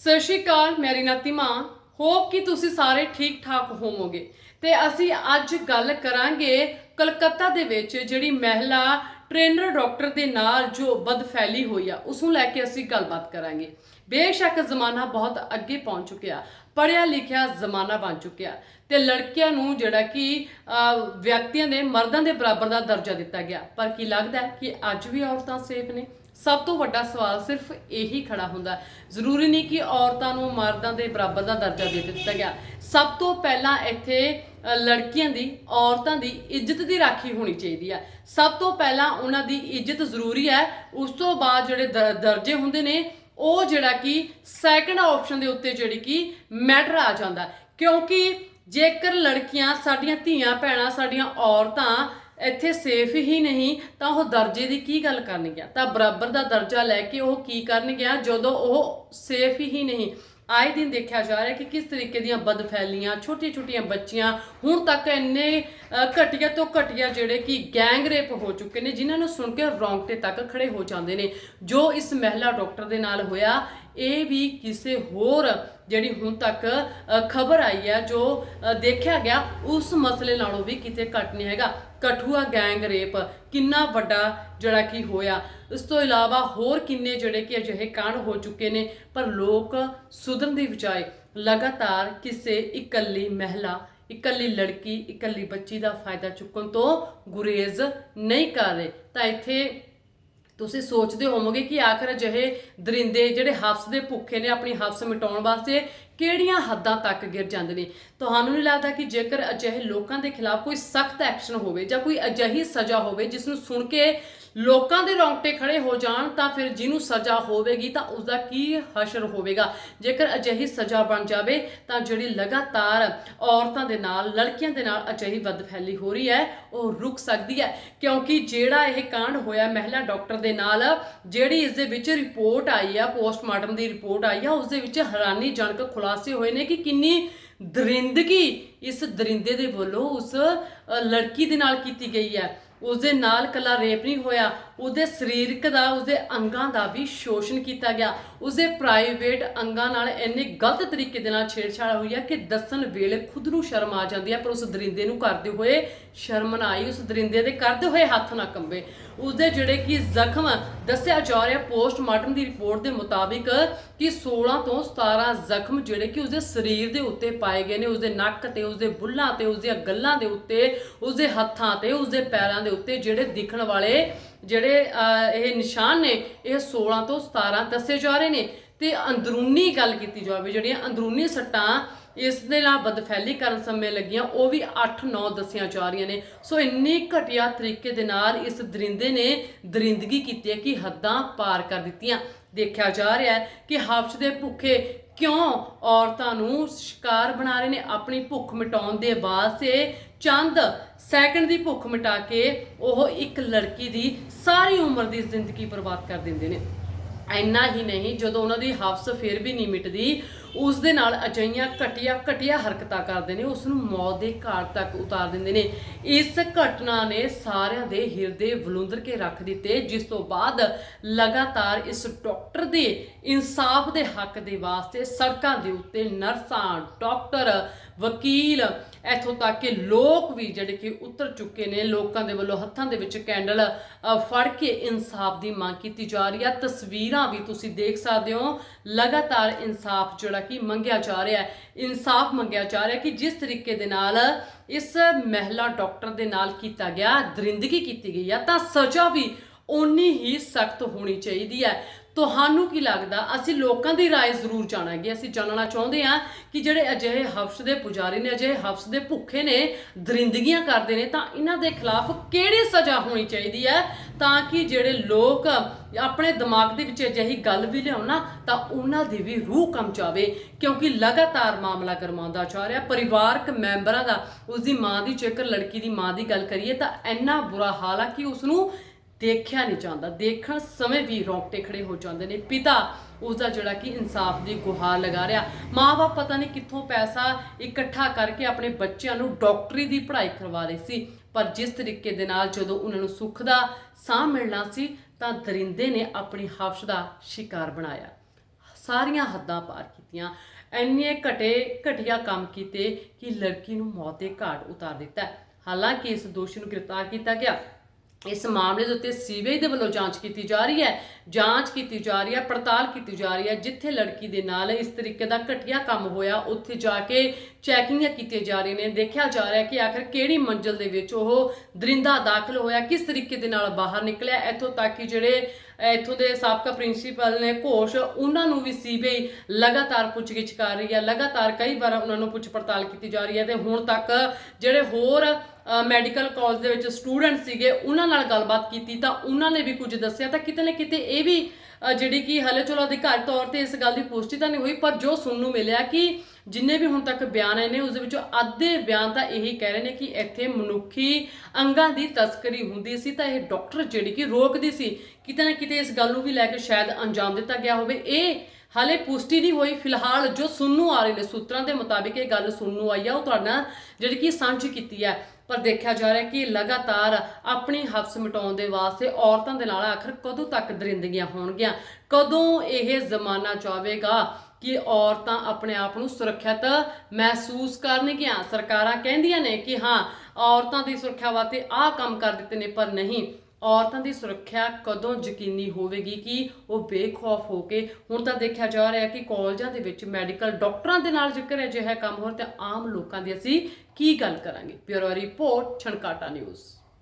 ਸਤਿ ਸ਼੍ਰੀ ਅਕਾਲ, ਮੇਰੀ ਨਾਤੀ ਮਾਂ। ਹੋਪ ਕਿ ਤੁਸੀਂ ਸਾਰੇ ਠੀਕ ਠਾਕ ਹੋਵੋਗੇ। ਤੇ ਅਸੀਂ ਅੱਜ ਗੱਲ ਕਰਾਂਗੇ ਕਲਕੱਤਾ ਦੇ ਵਿੱਚ ਜਿਹੜੀ ਮਹਿਲਾ ਟ੍ਰੇਨਰ ਡਾਕਟਰ ਦੇ ਨਾਲ ਜੋ ਬਦਫੈਲੀ ਹੋਈ ਆ ਉਸ ਨੂੰ ਲੈ ਕੇ ਅਸੀਂ ਗੱਲਬਾਤ ਕਰਾਂਗੇ। ਬੇਸ਼ੱਕ ਜ਼ਮਾਨਾ ਬਹੁਤ ਅੱਗੇ ਪਹੁੰਚ ਚੁੱਕਿਆ ਪੜਿਆ ਲਿਖਿਆ ਜ਼ਮਾਨਾ ਬਣ ਚੁੱਕਿਆ। ਤੇ ਲੜਕੀਆਂ ਨੂੰ ਜਿਹੜਾ ਕਿ ਵਿਅਕਤੀਆਂ ਦੇ ਮਰਦਾਂ ਦੇ ਬਰਾਬਰ ਦਾ ਦਰਜਾ ਦਿੱਤਾ ਗਿਆ। ਪਰ ਕੀ ਲੱਗਦਾ ਕਿ ਅੱਜ ਵੀ ਔਰਤਾਂ ਸੇਫ ਨੇ? ਸਭ ਤੋਂ ਵੱਡਾ ਸਵਾਲ ਸਿਰਫ ਇਹੀ ਖੜਾ ਹੁੰਦਾ ਜ਼ਰੂਰੀ ਨਹੀਂ ਕਿ ਔਰਤਾਂ ਨੂੰ ਮਰਦਾਂ ਦੇ ਬਰਾਬਰ ਦਾ ਦਰਜਾ ਦੇ ਦਿੱਤਾ ਗਿਆ। ਸਭ ਤੋਂ ਪਹਿਲਾਂ ਇੱਥੇ ਲੜਕੀਆਂ ਦੀ, ਔਰਤਾਂ ਦੀ ਇੱਜ਼ਤ ਦੀ ਰਾਖੀ ਹੋਣੀ ਚਾਹੀਦੀ ਹੈ। ਸਭ ਤੋਂ ਪਹਿਲਾਂ ਉਹਨਾਂ ਦੀ ਇੱਜ਼ਤ ਜ਼ਰੂਰੀ ਹੈ। ਉਸ ਤੋਂ ਬਾਅਦ ਜਿਹੜੇ ਦਰ- ਦਰਜੇ ਹੁੰਦੇ ਨੇ, ਉਹ ਜਿਹੜਾ ਕਿ ਸੈਕੰਡ ਆਪਸ਼ਨ ਦੇ ਉੱਤੇ ਜਿਹੜੀ ਕਿ ਮੈਟਰ ਆ ਜਾਂਦਾ ਕਿਉਂਕਿ ਜੇਕਰ ਲੜਕੀਆਂ, ਸਾਡੀਆਂ ਧੀਆਂ, ਭੈਣਾਂ, ਸਾਡੀਆਂ ਔਰਤਾਂ ਇੱਥੇ ਸੇਫ ਹੀ ਨਹੀਂ, ਤਾਂ ਉਹ ਦਰਜੇ ਦੀ ਕੀ ਗੱਲ ਕਰਨਗੀਆਂ ਤਾਂ ਬਰਾਬਰ ਦਾ ਦਰਜਾ ਲੈ ਕੇ ਉਹ ਕੀ ਕਰਨਗੀਆਂ ਜਦੋਂ ਉਹ ਸੇਫ ਹੀ ਨਹੀਂ? ਆਏ ਦਿਨ ਦੇਖਿਆ ਜਾ ਰਿਹਾ ਕਿ ਕਿਸ ਤਰੀਕੇ ਦੀਆਂ ਬਦਫੈਲੀਆਂ ਛੋਟੀਆਂ ਛੋਟੀਆਂ ਬੱਚੀਆਂ ਹੁਣ ਤੱਕ ਇੰਨੇ ਘਟੀਆ ਤੋਂ ਘਟੀਆ ਜਿਹੜੇ ਕਿ ਗੈਂਗ ਰੇਪ ਹੋ ਚੁੱਕੇ ਨੇ, ਜਿਨ੍ਹਾਂ ਨੂੰ ਸੁਣ ਕੇ ਰੌਂਗਟੇ ਤੱਕ ਖੜੇ ਹੋ ਜਾਂਦੇ ਨੇ। ਜੋ ਇਸ ਮਹਿਲਾ ਡਾਕਟਰ ਦੇ ਨਾਲ ਹੋਇਆ ਇਹ ਵੀ ਕਿਸੇ ਹੋਰ ਜਿਹੜੀ ਹੁਣ ਤੱਕ ਖਬਰ ਆਈ ਹੈ ਜੋ ਦੇਖਿਆ ਗਿਆ, ਉਸ ਮਸਲੇ ਨਾਲੋਂ ਵੀ ਕਿਤੇ ਘੱਟ ਨਹੀਂ ਹੈਗਾ। ਕਠੂਆ ਗੈਂਗ ਰੇਪ ਕਿੰਨਾ ਵੱਡਾ ਜਿਹੜਾ ਕਿ ਹੋਇਆ। ਇਸ ਤੋਂ ਇਲਾਵਾ ਹੋਰ ਕਿੰਨੇ ਜਿਹੜੇ ਕਿ ਅਜਿਹੇ ਕਾਂਡ ਹੋ ਚੁੱਕੇ ਨੇ, ਪਰ ਲੋਕ ਸੁਧਰਨ ਦੀ ਬਜਾਏ ਲਗਾਤਾਰ ਕਿਸੇ ਇਕੱਲੀ ਮਹਿਲਾ, ਇਕੱਲੀ ਲੜਕੀ, ਇਕੱਲੀ ਬੱਚੀ ਦਾ ਫਾਇਦਾ ਚੁੱਕਣ ਤੋਂ ਗੁਰੇਜ਼ ਨਹੀਂ ਕਰ ਰਹੇ। ਤਾਂ ਇੱਥੇ ਤੁਸੀਂ ਸੋਚਦੇ ਹੋਵੋਗੇ ਕਿ ਆਖਰ ਅਜਿਹੇ ਦਰਿੰਦੇ ਜਿਹੜੇ ਹਫਸ ਦੇ ਭੁੱਖੇ ਨੇ ਆਪਣੀ ਹਫਸ ਮਿਟਾਉਣ ਵਾਸਤੇ ਕਿਹੜੀਆਂ ਹੱਦਾਂ ਤੱਕ ਗਿਰ ਜਾਂਦੇ ਨੇ? ਤੁਹਾਨੂੰ ਨਹੀਂ ਲੱਗਦਾ ਕਿ ਜੇਕਰ ਅਜਿਹੇ ਲੋਕਾਂ ਦੇ ਖਿਲਾਫ ਕੋਈ ਸਖਤ ਐਕਸ਼ਨ ਹੋਵੇ ਜਾਂ ਕੋਈ ਅਜਿਹੀ ਸਜ਼ਾ ਹੋਵੇ ਜਿਸ ਨੂੰ ਸੁਣ ਕੇ ਲੋਕਾਂ ਦੇ ਰੌਂਗਟੇ ਖੜੇ ਹੋ ਜਾਣ ਤਾਂ ਫਿਰ ਜਿਹਨੂੰ ਸਜ਼ਾ ਹੋਵੇਗੀ ਤਾਂ ਉਸ ਦਾ ਕੀ ਹਸ਼ਰ ਹੋਵੇਗਾ? ਜੇਕਰ ਅਜਿਹੀ ਸਜ਼ਾ ਬਣ ਜਾਵੇ ਤਾਂ ਜਿਹੜੀ ਲਗਾਤਾਰ ਔਰਤਾਂ ਦੇ ਨਾਲ, ਲੜਕੀਆਂ ਦੇ ਨਾਲ ਅਜਿਹੀ ਬਦਫੈਲੀ ਹੋ ਰਹੀ ਹੈ, ਉਹ ਰੁਕ ਸਕਦੀ ਹੈ। ਕਿਉਂਕਿ ਜਿਹੜਾ ਇਹ ਕਾਂਡ ਹੋਇਆ ਮਹਿਲਾ ਡਾਕਟਰ ਦੇ ਨਾਲ, ਜਿਹੜੀ ਇਸ ਦੇ ਵਿੱਚ ਰਿਪੋਰਟ ਆਈ ਆ, ਪੋਸਟਮਾਰਟਮ ਦੀ ਰਿਪੋਰਟ ਆਈ ਆ, ਉਸ ਦੇ ਵਿੱਚ ਹੈਰਾਨੀਜਨਕ ਖੁਲਾਸੇ ਹੋਏ ਨੇ ਕਿ ਕਿੰਨੀ ਦਰਿੰਦਗੀ ਇਸ ਦਰਿੰਦੇ ਦੇ ਵੱਲੋਂ ਉਸ ਲੜਕੀ ਦੇ ਨਾਲ ਕੀਤੀ ਗਈ ਹੈ। ਉਸ ਦੇ ਨਾਲ ਕੱਲਾ ਰੇਪ ਨਹੀਂ ਹੋਇਆ। ਉਸਦੇ ਸਰੀਰਕ ਦਾ ਉਸਦੇ ਅੰਗਾਂ ਦਾ ਵੀ ਸ਼ੋਸ਼ਣ ਕੀਤਾ ਗਿਆ। ਉਸਦੇ ਪ੍ਰਾਈਵੇਟ ਅੰਗਾਂ ਨਾਲ ਇੰਨੇ ਗਲਤ ਤਰੀਕੇ ਦੇ ਨਾਲ ਛੇੜਛਾੜ ਹੋਈ ਹੈ ਕਿ ਦੱਸਣ ਵੇਲੇ ਖੁਦ ਨੂੰ ਸ਼ਰਮ ਆ ਜਾਂਦੀ ਹੈ, ਪਰ ਉਸ ਦਰਿੰਦੇ ਨੂੰ ਕਰਦੇ ਹੋਏ ਸ਼ਰਮ ਨਾ ਆਈ, ਉਸ ਦਰਿੰਦੇ ਦੇ ਕਰਦੇ ਹੋਏ ਹੱਥ ਨਾ ਕੰਬੇ। ਉਸਦੇ ਜਿਹੜੇ ਕਿ ਜ਼ਖਮ ਦੱਸਿਆ ਜਾ ਰਿਹਾ ਪੋਸਟਮਾਰਟਮ ਦੀ ਰਿਪੋਰਟ ਦੇ ਮੁਤਾਬਿਕ ਕਿ 16 ਤੋਂ 17 ਜ਼ਖਮ ਜਿਹੜੇ ਕਿ ਉਸਦੇ ਸਰੀਰ ਦੇ ਉੱਤੇ ਪਾਏ ਗਏ ਨੇ ਉਸਦੇ ਨੱਕ ਤੇ ਉਸਦੇ ਬੁੱਲਾਂ ਤੇ ਉਸਦੀਆਂ ਗੱਲਾਂ ਦੇ ਉੱਤੇ ਉਸਦੇ ਹੱਥਾਂ ਤੇ ਉਸਦੇ ਪੈਰਾਂ ਦੇ ਉੱਤੇ ਜਿਹੜੇ ਦਿਖਣ ਵਾਲੇ ਜਿਹੜੇ ਇਹ ਨਿਸ਼ਾਨ ਨੇ, ਇਹ 16 ਤੋਂ 17 ਦੱਸੇ ਜਾ ਰਹੇ ਨੇ ਤੇ ਅੰਦਰੂਨੀ ਗੱਲ ਕੀਤੀ ਜਾਵੇ, ਜਿਹੜੀਆਂ ਅੰਦਰੂਨੀ ਸੱਟਾਂ ਇਸ ਦੇ ਨਾਲ ਬਦਫੈਲੀ ਕਰਨ ਸਮੇਂ ਲੱਗੀਆਂ, ਉਹ ਵੀ 8-9 ਦੱਸੀਆਂ ਜਾ ਰਹੀਆਂ ਨੇ। ਸੋ ਇੰਨੀ ਘਟੀਆ ਤਰੀਕੇ ਦੇ ਨਾਲ ਇਸ ਦਰਿੰਦੇ ਨੇ ਦਰਿੰਦਗੀ ਕੀਤੀ ਹੈ ਕਿ ਹੱਦਾਂ ਪਾਰ ਕਰ ਦਿੱਤੀਆਂ। ਦੇਖਿਆ ਜਾ ਰਿਹਾ ਹੈ ਕਿ ਹਫਸ਼ ਦੇ ਭੁੱਖੇ ਕਿਉਂ ਔਰਤਾਂ ਨੂੰ ਸ਼ਿਕਾਰ ਬਣਾ ਰਹੇ ਨੇ? ਆਪਣੀ ਭੁੱਖ ਮਿਟਾਉਣ ਦੇ ਵਾਸਤੇ ਚੰਦ ਸੈਕਿੰਡ ਦੀ ਭੁੱਖ ਮਿਟਾ ਕੇ ਉਹ ਇੱਕ ਲੜਕੀ ਦੀ ਸਾਰੀ ਉਮਰ ਦੀ ਜ਼ਿੰਦਗੀ ਬਰਬਾਦ ਕਰ ਦਿੰਦੇ ਨੇ। ਇੰਨਾ ਹੀ ਨਹੀਂ, ਜਦੋਂ ਉਹਨਾਂ ਦੀ ਹਫਸ ਫਿਰ ਵੀ ਨਹੀਂ ਮਿਟਦੀ ਉਸ ਦੇ ਨਾਲ ਅਜਈਆਂ ਘਟੀਆ ਘਟੀਆ ਹਰਕਤਾਂ ਕਰਦੇ ਨੇ, ਉਸ ਨੂੰ ਮੌਤ ਦੇ ਘਾਟ ਤੱਕ ਉਤਾਰ ਦਿੰਦੇ ਨੇ। ਇਸ ਘਟਨਾ ਨੇ ਸਾਰਿਆਂ ਦੇ ਹਿਰਦੇ ਵਲੁੰਦਰ ਕੇ ਰੱਖ ਦਿੱਤੇ। ਜਿਸ ਤੋਂ ਬਾਅਦ ਲਗਾਤਾਰ ਇਸ ਡਾਕਟਰ ਦੇ ਇਨਸਾਫ ਦੇ ਹੱਕ ਦੇ ਵਾਸਤੇ ਸੜਕਾਂ ਦੇ ਉੱਤੇ ਨਰਸਾਂ ਡਾਕਟਰ, ਵਕੀਲ, ਇੱਥੋਂ ਤੱਕ ਕਿ ਲੋਕ ਵੀ ਜਿਹੜੇ ਕਿ ਉਤਰ ਚੁੱਕੇ ਨੇ, ਲੋਕਾਂ ਦੇ ਵੱਲੋਂ ਹੱਥਾਂ ਦੇ ਵਿੱਚ ਕੈਂਡਲ ਫੜ ਕੇ ਇਨਸਾਫ ਦੀ ਮੰਗ ਕੀਤੀ ਜਾ ਰਹੀ ਹੈ। ਤਸਵੀਰਾਂ ਵੀ ਤੁਸੀਂ ਦੇਖ ਸਕਦੇ ਹੋ। ਲਗਾਤਾਰ ਇਨਸਾਫ ਜਿਹੜਾ ਕਿ ਮੰਗਿਆ ਜਾ ਰਿਹਾ ਹੈ ਇਨਸਾਫ ਮੰਗਿਆ ਜਾ ਰਿਹਾ ਕਿ ਜਿਸ ਤਰੀਕੇ ਦੇ ਨਾਲ ਇਸ ਮਹਿਲਾ ਡਾਕਟਰ ਦੇ ਨਾਲ ਕੀਤਾ ਗਿਆ ਦਰਿੰਦਗੀ ਕੀਤੀ ਗਈ ਆ ਤਾਂ ਸਜ਼ਾ ਵੀ ਓਨੀ ਹੀ ਸਖਤ ਹੋਣੀ ਚਾਹੀਦੀ ਹੈ ਤੁਹਾਨੂੰ ਕੀ ਲੱਗਦਾ ਅਸੀਂ ਲੋਕਾਂ ਦੀ رائے ਜ਼ਰੂਰ ਜਾਣਾਂਗੇ ਅਸੀਂ ਜਾਣਨਾ ਚਾਹੁੰਦੇ ਹਾਂ ਕਿ ਜਿਹੜੇ ਅਜਿਹੇ ਹਫਸ ਦੇ ਪੁਜਾਰੀ ਨੇ ਅਜਿਹੇ ਹਫਸ ਦੇ ਭੁੱਖੇ ਨੇ ਦਰਿੰਦਗੀਆਂ ਕਰਦੇ ਨੇ ਤਾਂ ਇਹਨਾਂ ਦੇ ਖਿਲਾਫ ਕਿਹੜੀ ਸਜ਼ਾ ਹੋਣੀ ਚਾਹੀਦੀ ਹੈ ਤਾਂ ਕਿ ਜਿਹੜੇ ਲੋਕ ਆਪਣੇ ਦਿਮਾਗ ਦੇ ਵਿੱਚ ਅਜਿਹੀ ਗੱਲ ਵੀ ਲਿਆਉਣ ਨਾ, ਤਾਂ ਉਹਨਾਂ ਦੀ ਵੀ ਰੂਹ ਕੰਮ ਜਾਵੇ ਕਿਉਂਕਿ ਲਗਾਤਾਰ ਮਾਮਲਾ ਗਰਮਾਉਂਦਾ ਜਾ ਰਿਹਾ। ਪਰਿਵਾਰਕ ਮੈਂਬਰਾਂ ਦਾ ਉਸ ਦੀ ਮਾਂ ਦੀ ਜੇਕਰ ਲੜਕੀ ਦੀ ਮਾਂ ਦੀ ਗੱਲ ਕਰੀਏ, ਤਾਂ ਇੰਨਾ ਬੁਰਾ ਹਾਲ ਆ ਕਿ ਉਸ ਨੂੰ ਦੇਖਿਆ ਨਹੀਂ ਜਾਂਦਾ। ਦੇਖਣ ਸਮੇਂ ਵੀ ਰੌਂਗਟੇ ਖੜੇ ਹੋ ਜਾਂਦੇ ਨੇ। ਪਿਤਾ ਉਸ ਦਾ ਜਿਹੜਾ ਕਿ ਇਨਸਾਫ ਦੀ ਗੁਹਾਰ ਲਗਾ ਰਿਹਾ। ਮਾਂ-ਬਾਪ ਪਤਾ ਨਹੀਂ ਕਿੱਥੋਂ ਪੈਸਾ ਇਕੱਠਾ ਕਰਕੇ ਆਪਣੇ ਬੱਚਿਆਂ ਨੂੰ ਡਾਕਟਰੀ ਦੀ ਪੜ੍ਹਾਈ ਕਰਵਾ ਰਹੇ ਸੀ। ਪਰ ਜਿਸ ਤਰੀਕੇ ਦੇ ਨਾਲ ਜਦੋਂ ਉਹਨਾਂ ਨੂੰ ਸੁੱਖ ਦਾ ਸਾਹ ਮਿਲਣਾ ਸੀ, ਤਾਂ ਦਰਿੰਦੇ ਨੇ ਆਪਣੀ ਹਫ਼ਸ਼ ਦਾ ਸ਼ਿਕਾਰ ਬਣਾਇਆ। ਸਾਰੀਆਂ ਹੱਦਾਂ ਪਾਰ ਕੀਤੀਆਂ। ਇੰਨੇ ਘਟੇ, ਘਟੀਆ ਕੰਮ ਕੀਤੇ ਕਿ ਲੜਕੀ ਨੂੰ ਮੌਤ ਦੇ ਘਾਟ ਉਤਾਰ ਦਿੱਤਾ। ਹਾਲਾਂਕਿ ਇਸ ਦੋਸ਼ੀ ਨੂੰ ਗ੍ਰਿਫਤਾਰ ਕੀਤਾ ਗਿਆ। ਇਸ ਮਾਮਲੇ ਦੇ ਉੱਤੇ ਸੀਬੀਆਈ ਦੇ ਵੱਲੋਂ ਜਾਂਚ ਕੀਤੀ ਜਾ ਰਹੀ ਹੈ, ਜਾਂਚ ਕੀਤੀ ਜਾ ਰਹੀ ਹੈ, ਪੜਤਾਲ ਕੀਤੀ ਜਾ ਰਹੀ ਹੈ, ਜਿੱਥੇ ਲੜਕੀ ਦੇ ਨਾਲ ਇਸ ਤਰੀਕੇ ਦਾ ਘਟੀਆ ਕੰਮ ਹੋਇਆ, ਉੱਥੇ ਜਾ ਕੇ ਚੈਕਿੰਗਾਂ ਕੀਤੀਆਂ ਜਾ ਰਹੀਆਂ ਨੇ, ਦੇਖਿਆ ਜਾ ਰਿਹਾ ਕਿ ਆਖਰ ਕਿਹੜੀ ਮੰਜ਼ਲ ਦੇ ਵਿੱਚ ਉਹ ਦਰਿੰਦਾ ਦਾਖਲ ਹੋਇਆ, ਕਿਸ ਤਰੀਕੇ ਦੇ ਨਾਲ ਬਾਹਰ ਨਿਕਲਿਆ, ਇੱਥੋਂ ਤੱਕ ਕਿ ਜਿਹੜੇ, ਇੱਥੋਂ ਦੇ ਸਾਬਕਾ ਪ੍ਰਿੰਸੀਪਲ ਨੇ ਘੋਸ਼, ਉਹਨਾਂ ਨੂੰ ਵੀ ਸੀਬੀਆਈ ਲਗਾਤਾਰ ਪੁੱਛਗਿੱਛ ਕਰ ਰਹੀ ਹੈ, ਲਗਾਤਾਰ ਕਈ ਵਾਰ ਉਹਨਾਂ ਨੂੰ ਪੁੱਛ ਪੜਤਾਲ ਕੀਤੀ ਜਾ ਰਹੀ ਹੈ ਤੇ ਹੁਣ ਤੱਕ ਜਿਹੜੇ ਹੋਰ ਮੈਡੀਕਲ ਕਾਲਜ ਦੇ ਵਿੱਚ ਸਟੂਡੈਂਟ ਸੀਗੇ, ਉਹਨਾਂ ਨਾਲ ਗੱਲਬਾਤ ਕੀਤੀ ਤਾਂ ਉਹਨਾਂ ਨੇ ਵੀ ਕੁਝ ਦੱਸਿਆ ਤਾਂ ਕਿਤੇ ਨਾ ਕਿਤੇ ਇਹ ਵੀ ਜਿਹੜੀ ਕਿ ਹਲੇ ਚਲੋ ਅਧਿਕਾਰੀ ਤੌਰ ਤੇ ਇਸ ਗੱਲ ਦੀ ਪੁਸ਼ਟੀ ਤਾਂ ਨਹੀਂ ਹੋਈ, ਪਰ ਜੋ ਸੁਣਨ ਨੂੰ ਮਿਲਿਆ ਕਿ ਜਿੰਨੇ ਵੀ ਹੁਣ ਤੱਕ ਬਿਆਨ ਆਏ ਨੇ, ਉਸ ਦੇ ਵਿੱਚੋਂ ਅੱਧੇ ਬਿਆਨ ਤਾਂ ਇਹੀ ਕਹਿ ਰਹੇ ਨੇ ਕਿ ਇੱਥੇ ਮਨੁੱਖੀ ਅੰਗਾਂ ਦੀ ਤਸਕਰੀ ਹੁੰਦੀ ਸੀ ਤਾਂ ਇਹ ਡਾਕਟਰ ਜਿਹੜੀ ਕਿ ਰੋਕਦੀ ਸੀ, ਕਿਤੇ ਨਾ ਕਿਤੇ ਇਸ ਗੱਲ ਨੂੰ ਵੀ ਲੈ ਕੇ ਸ਼ਾਇਦ ਅੰਜਾਮ ਦਿੱਤਾ ਗਿਆ ਹੋਵੇ। ਇਹ ਹਾਲੇ ਪੁਸ਼ਟੀ ਨਹੀਂ ਹੋਈ। ਫਿਲਹਾਲ ਜੋ ਸੁਣਨ ਨੂੰ ਆ ਰਹੇ ਨੇ ਸੂਤਰਾਂ ਦੇ ਮੁਤਾਬਿਕ ਇਹ ਗੱਲ ਸੁਣਨ ਨੂੰ ਆਈ ਆ, ਉਹ ਤੁਹਾਡੇ ਨਾਲ ਜਿਹੜੀ ਕਿ ਸਾਂਝੀ ਕੀਤੀ ਹੈ। ਪਰ ਦੇਖਿਆ ਜਾ ਰਿਹਾ ਕਿ ਲਗਾਤਾਰ ਆਪਣੀ ਹਫਸ ਮਿਟਾਉਣ ਦੇ ਵਾਸਤੇ ਔਰਤਾਂ ਦੇ ਨਾਲ ਆਖਰ ਕਦੋਂ ਤੱਕ ਦਰਿੰਦਗੀਆਂ ਹੋਣਗੀਆਂ? ਕਦੋਂ ਇਹ ਜ਼ਮਾਨਾ ਚਾਹੇਗਾ ਕਿ ਔਰਤਾਂ ਆਪਣੇ ਆਪ ਨੂੰ ਸੁਰੱਖਿਅਤ ਮਹਿਸੂਸ ਕਰਨਗੀਆਂ? ਸਰਕਾਰਾਂ ਕਹਿੰਦੀਆਂ ਨੇ ਕਿ ਹਾਂ, ਔਰਤਾਂ ਦੀ ਸੁਰੱਖਿਆ ਵਾਸਤੇ ਆਹ ਕੰਮ ਕਰ ਦਿੱਤੇ ਨੇ, ਪਰ ਨਹੀਂ। ਔਰਤਾਂ ਦੀ ਸੁਰੱਖਿਆ ਕਦੋਂ ਯਕੀਨੀ ਹੋਵੇਗੀ ਕਿ ਉਹ ਬੇਖੌਫ ਹੋ ਕੇ ਹੁਣ ਤਾਂ ਦੇਖਿਆ ਜਾ ਰਿਹਾ ਹੈ ਕਿ ਕਾਲਜਾਂ ਦੇ ਵਿੱਚ ਮੈਡੀਕਲ ਡਾਕਟਰਾਂ ਦੇ ਨਾਲ ਜ਼ਿਕਰ ਅਜਿਹਾ ਕੰਮ ਹੋ ਰਿਹਾ ਤਾਂ ਆਮ ਲੋਕਾਂ ਦੀ ਅਸੀਂ ਕੀ ਗੱਲ ਕਰਾਂਗੇ? Bureau report, Chhankata news.